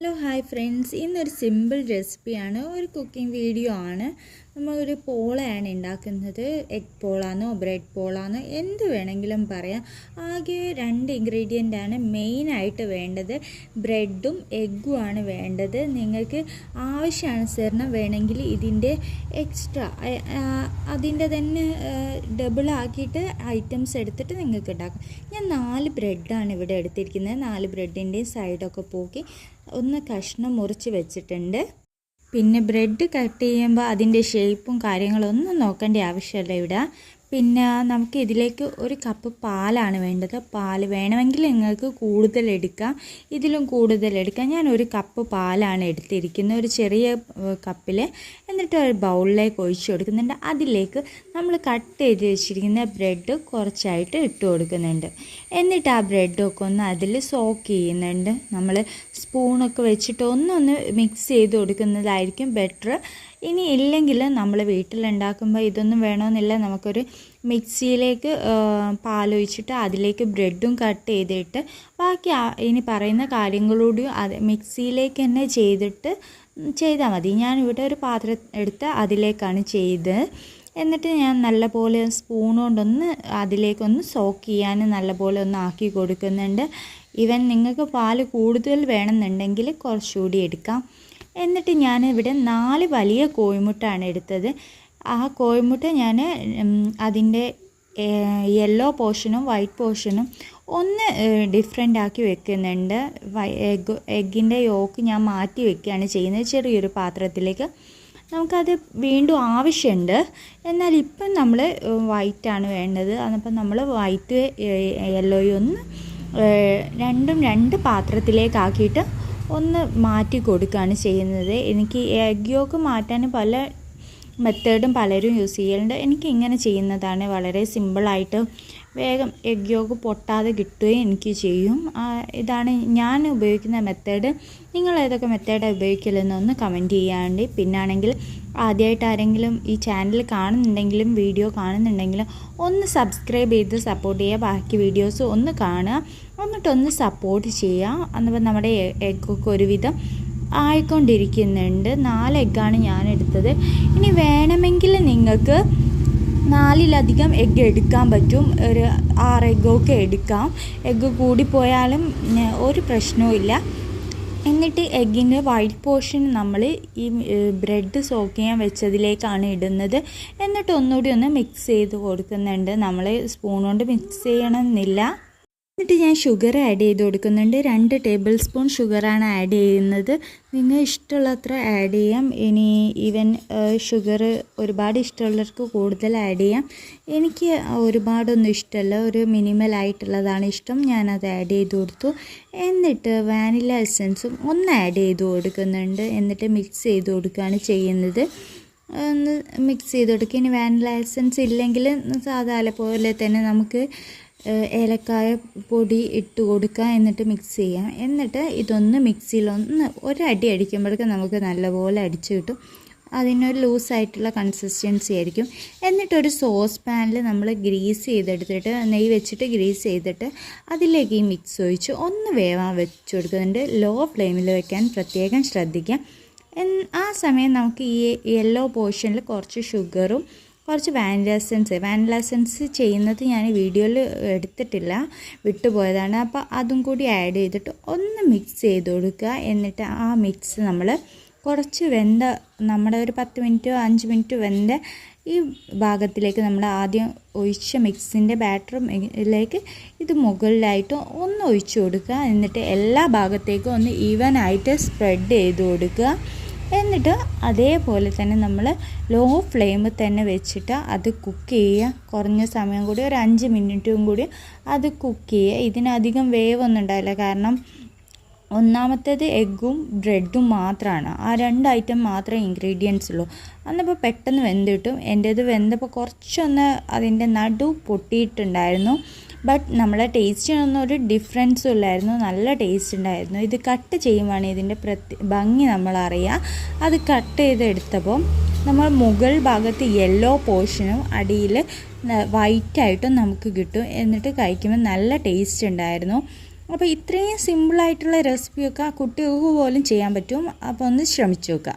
Hello hi friends ഇന്നൊരു simple റെസിപ്പിയാണ് ഒരു കുക്കിംഗ് വീഡിയോ ആണ്. നമ്മളൊരു പോളയാണ് ഉണ്ടാക്കുന്നത്. എഗ് പോളാണോ ബ്രെഡ് പോളാണോ എന്ത് വേണമെങ്കിലും പറയാം. ആകെ രണ്ട് ഇൻഗ്രീഡിയന്റ് ആണ് മെയിനായിട്ട് വേണ്ടത്. ബ്രെഡും എഗ്ഗും ആണ് വേണ്ടത്. നിങ്ങൾക്ക് ആവശ്യാനുസരണം വേണമെങ്കിൽ ഇതിന്റെ എക്സ്ട്രാ അതിന്റെ തന്നെ ഡബിൾ ആക്കിയിട്ട് ഐറ്റംസ് എടുത്തിട്ട് നിങ്ങൾക്ക് ഉണ്ടാക്കാം. ഞാൻ നാല് ബ്രെഡാണ് ഇവിടെ എടുത്തിരിക്കുന്നത്. നാല് ബ്രെഡിന്റെയും സൈഡൊക്കെ പോക്കി ഒന്ന് കഷ്ണം മുറിച്ച് വെച്ചിട്ടുണ്ട്. പിന്നെ ബ്രെഡ് കട്ട് ചെയ്യുമ്പോൾ അതിന്റെ ഷേപ്പും കാര്യങ്ങളൊന്നും നോക്കേണ്ട ആവശ്യമില്ല ഇവിടെ. പിന്നെ നമുക്ക് ഇതിലേക്ക് ഒരു കപ്പ് പാലാണ് വേണ്ടത്. പാൽ വേണമെങ്കിൽ നിങ്ങൾക്ക് കൂടുതൽ എടുക്കാം. ഇതിലും കൂടുതൽ എടുക്കാം. ഞാൻ ഒരു കപ്പ് പാലാണ് എടുത്തിരിക്കുന്നത്. ഒരു ചെറിയ കപ്പിൽ എന്നിട്ട് ഒരു ബൗളിലേക്ക് ഒഴിച്ചു കൊടുക്കുന്നുണ്ട്. അതിലേക്ക് നമ്മൾ കട്ട് ചെയ്ത് വെച്ചിരിക്കുന്ന ബ്രെഡ് കുറച്ചായിട്ട് ഇട്ട് കൊടുക്കുന്നുണ്ട്. എന്നിട്ട് ആ ബ്രെഡൊക്കെ ഒന്ന് അതിൽ സോക്ക് ചെയ്യുന്നുണ്ട്. നമ്മൾ സ്പൂണൊക്കെ വെച്ചിട്ട് ഒന്നൊന്ന് മിക്സ് ചെയ്ത് കൊടുക്കുന്നതായിരിക്കും ബെറ്റർ ഇനി ഇല്ലെങ്കിൽ നമ്മൾ വീട്ടിലുണ്ടാക്കുമ്പോൾ ഇതൊന്നും വേണമെന്നില്ല നമുക്കൊരു മിക്സിയിലേക്ക് പാലൊഴിച്ചിട്ട് അതിലേക്ക് ബ്രെഡും കട്ട് ചെയ്തിട്ട് ബാക്കി ഇനി പറയുന്ന കാര്യങ്ങളോട് അത് മിക്സിയിലേക്ക് തന്നെ ചെയ്തിട്ട് ചെയ്താൽ മതി. ഞാൻ ഇവിടെ ഒരു പാത്രം എടുത്ത് അതിലേക്കാണ് ചെയ്ത്. എന്നിട്ട് ഞാൻ നല്ലപോലെ സ്പൂൺ കൊണ്ടൊന്ന് അതിലേക്കൊന്ന് സോക്ക് ചെയ്യാൻ നല്ലപോലെ ഒന്ന് ആക്കി കൊടുക്കുന്നുണ്ട്. ഇവൻ നിങ്ങൾക്ക് പാൽ കൂടുതൽ വേണമെന്നുണ്ടെങ്കിൽ കുറച്ചുകൂടി എടുക്കാം. എന്നിട്ട് ഞാൻ ഇവിടെ നാല് വലിയ കോഴിമുട്ടാണ് എടുത്തത്. ആ കോഴിമുട്ട ഞാൻ അതിന്റെ യെല്ലോ പോർഷനും വൈറ്റ് പോർഷനും ഒന്ന് ഡിഫറെന്റ് ആക്കി വെക്കുന്നുണ്ട്. എഗ് എഗ്ഗിന്റെ യോക്ക് ഞാൻ മാറ്റി വെക്കുകയാണ് ചെയ്യുന്നത്. ചെറിയൊരു പാത്രത്തിലേക്ക്. നമുക്കത് വീണ്ടും ആവശ്യമുണ്ട്. എന്നാൽ ഇപ്പം നമ്മൾ വൈറ്റാണ് വേണ്ടത്. അതപ്പം നമ്മൾ വൈറ്റ് യെല്ലോയും ഒന്ന് രണ്ടും രണ്ട് പാത്രത്തിലേക്കാക്കിയിട്ട് ഒന്ന് മാറ്റി കൊടുക്കുകയാണ് ചെയ്യുന്നത്. എനിക്ക് എഗ് യോക്ക് മാറ്റാൻ പല മെത്തേഡും പലരും യൂസ് ചെയ്യലുണ്ട്. എനിക്ക് ഇങ്ങനെ ചെയ്യുന്നതാണ് വളരെ സിമ്പിളായിട്ട് വേഗം എഗ് യോഗ് പൊട്ടാതെ കിട്ടുകയും എനിക്ക് ചെയ്യും. ഇതാണ് ഞാൻ ഉപയോഗിക്കുന്ന മെത്തേഡ് നിങ്ങൾ ഏതൊക്കെ മെത്തേഡാണ് ഉപയോഗിക്കലെന്നൊന്ന് കമന്റ് ചെയ്യാണ്ട്. പിന്നാണെങ്കിൽ ആദ്യമായിട്ട് ആരെങ്കിലും ഈ ചാനൽ കാണുന്നുണ്ടെങ്കിലും വീഡിയോ കാണുന്നുണ്ടെങ്കിലും ഒന്ന് സബ്സ്ക്രൈബ് ചെയ്ത് സപ്പോർട്ട് ചെയ്യുക. ബാക്കി വീഡിയോസ് ഒന്ന് കാണുക. എന്നിട്ടൊന്ന് സപ്പോർട്ട് ചെയ്യുക. എന്നപ്പോൾ നമ്മുടെ എഗ്ഗൊക്കെ ഒരുവിധം ആയിക്കൊണ്ടിരിക്കുന്നുണ്ട്. നാല് എഗ്ഗാണ് ഞാൻ എടുത്തത്. ഇനി വേണമെങ്കിൽ നിങ്ങൾക്ക് നാലിലധികം എഗ്ഗ് എടുക്കാൻ പറ്റും. ഒരു ആറ് എഗ്ഗൊക്കെ എടുക്കാം. എഗ്ഗ് കൂടിപ്പോയാലും ഒരു പ്രശ്നവും എന്നിട്ട് എഗ്ഗിന്റെ വൈറ്റ് പോർഷൻ നമ്മൾ ഈ ബ്രെഡ് സോക്ക് ചെയ്യാൻ വെച്ചതിലേക്കാണ് ഇടുന്നത്. എന്നിട്ട് ഒന്നുകൂടി ഒന്ന് മിക്സ് ചെയ്ത് കൊടുക്കുന്നുണ്ട്. നമ്മൾ സ്പൂൺ കൊണ്ട് മിക്സ് ചെയ്യണമെന്നില്ല. എന്നിട്ട് ഞാൻ ഷുഗർ ആഡ് ചെയ്ത് കൊടുക്കുന്നുണ്ട്. രണ്ട് ടേബിൾ സ്പൂൺ ഷുഗറാണ് ആഡ് ചെയ്യുന്നത്. നിങ്ങൾ ഇഷ്ടമുള്ളത്ര ആഡ് ചെയ്യാം. ഇനി ഈവൻ ഷുഗർ ഒരുപാട് ഇഷ്ടമുള്ളവർക്ക് കൂടുതൽ ആഡ് ചെയ്യാം. എനിക്ക് ഒരുപാടൊന്നും ഇഷ്ടമല്ല. ഒരു മിനിമൽ ആയിട്ടുള്ളതാണ് ഇഷ്ടം. ഞാനത് ആഡ് ചെയ്ത് കൊടുത്തു. എന്നിട്ട് വാനില എസൻസും ഒന്ന് ആഡ് ചെയ്ത് കൊടുക്കുന്നുണ്ട്. എന്നിട്ട് മിക്സ് ചെയ്ത് കൊടുക്കുകയാണ് ചെയ്യുന്നത്. ഒന്ന് മിക്സ് ചെയ്ത് കൊടുക്കുക. ഇനി വാനില എസൻസ് ഇല്ലെങ്കിൽ സാധാരണ പോലെ തന്നെ നമുക്ക് ഏലക്കായ പൊടി ഇട്ട് കൊടുക്കുക എന്നിട്ട് മിക്സ് ചെയ്യാം. എന്നിട്ട് ഇതൊന്ന് മിക്സിയിലൊന്ന് ഒരടി അടിക്കുമ്പോഴേക്കും നമുക്ക് നല്ലപോലെ അടിച്ചു കിട്ടും. അതിനൊരു ലൂസായിട്ടുള്ള കൺസിസ്റ്റൻസി ആയിരിക്കും. എന്നിട്ടൊരു സോസ് പാനിൽ നമ്മൾ ഗ്രീസ് ചെയ്തെടുത്തിട്ട് നെയ്യ് വെച്ചിട്ട് ഗ്രീസ് ചെയ്തിട്ട് അതിലേക്ക് ഈ മിക്സ് ഒഴിച്ച് ഒന്ന് വേവാൻ വെച്ച് കൊടുക്കുന്നുണ്ട് ലോ ഫ്ലെയിമിൽ വെക്കാൻ പ്രത്യേകം ശ്രദ്ധിക്കാം. ആ സമയം നമുക്ക് ഈ യെല്ലോ പോർഷനിൽ കുറച്ച് ഷുഗറും കുറച്ച് വാനില എസൻസ് ചെയ്യുന്നത് ഞാൻ വീഡിയോയിൽ എടുത്തിട്ടില്ല വിട്ടുപോയതാണ്. അപ്പോൾ അതും കൂടി ആഡ് ചെയ്തിട്ട് ഒന്ന് മിക്സ് ചെയ്ത് കൊടുക്കുക. എന്നിട്ട് ആ മിക്സ് നമ്മൾ കുറച്ച് വെന്ത നമ്മുടെ ഒരു പത്ത് മിനിറ്റോ അഞ്ച് മിനിറ്റ് വെന്ത ഈ ഭാഗത്തിലേക്ക് നമ്മൾ ആദ്യം ഒഴിച്ച മിക്സിന്റെ ബാറ്ററിലേക്ക് ഇത് മുകളിലായിട്ട് ഒന്ന് ഒഴിച്ചു കൊടുക്കുക. എന്നിട്ട് എല്ലാ ഭാഗത്തേക്കും ഒന്ന് ഈവനായിട്ട് സ്പ്രെഡ് ചെയ്ത് കൊടുക്കുക. എന്നിട്ട് അതേപോലെ തന്നെ നമ്മൾ ലോ ഫ്ലെയിമിൽ തന്നെ വെച്ചിട്ട് അത് കുക്ക് ചെയ്യുക. കുറഞ്ഞ സമയം കൂടി ഒരു അഞ്ച് മിനിറ്റും കൂടി അത് കുക്ക് ചെയ്യുക. ഇതിനധികം വേവൊന്നും ഉണ്ടാവില്ല. കാരണം ഒന്നാമത്തേത് എഗ്ഗും ബ്രെഡും മാത്രമാണ് ആ രണ്ട് ഐറ്റം മാത്രമേ ഇൻഗ്രീഡിയൻസ് ഉള്ളൂ. അന്നപ്പോൾ പെട്ടെന്ന് വെന്ത് കിട്ടും. എന്റേത് വെന്തപ്പോൾ കുറച്ചൊന്ന് അതിന്റെ നടു പൊട്ടിയിട്ടുണ്ടായിരുന്നു. ബട്ട് നമ്മളെ ടേസ്റ്റിനൊന്നും ഒരു ഡിഫറൻസും ഇല്ലായിരുന്നു. നല്ല ടേസ്റ്റ് ഉണ്ടായിരുന്നു. ഇത് കട്ട് ചെയ്യുവാണ് ഇതിന്റെ പ്രത്യേക ഭംഗി നമ്മളറിയാം. അത് കട്ട് ചെയ്തെടുത്തപ്പോൾ നമ്മൾ മുകൾ ഭാഗത്ത് യെല്ലോ പോർഷനും അടിയിൽ വൈറ്റായിട്ടും നമുക്ക് കിട്ടും. എന്നിട്ട് കഴിക്കുമ്പോൾ നല്ല ടേസ്റ്റ് ഉണ്ടായിരുന്നു. അപ്പോൾ ഇത്രയും സിമ്പിളായിട്ടുള്ള റെസിപ്പിയൊക്കെ ആ കുട്ടികൾക്ക് പോലും ചെയ്യാൻ പറ്റും. അപ്പോൾ ഒന്ന് ശ്രമിച്ചു നോക്കുക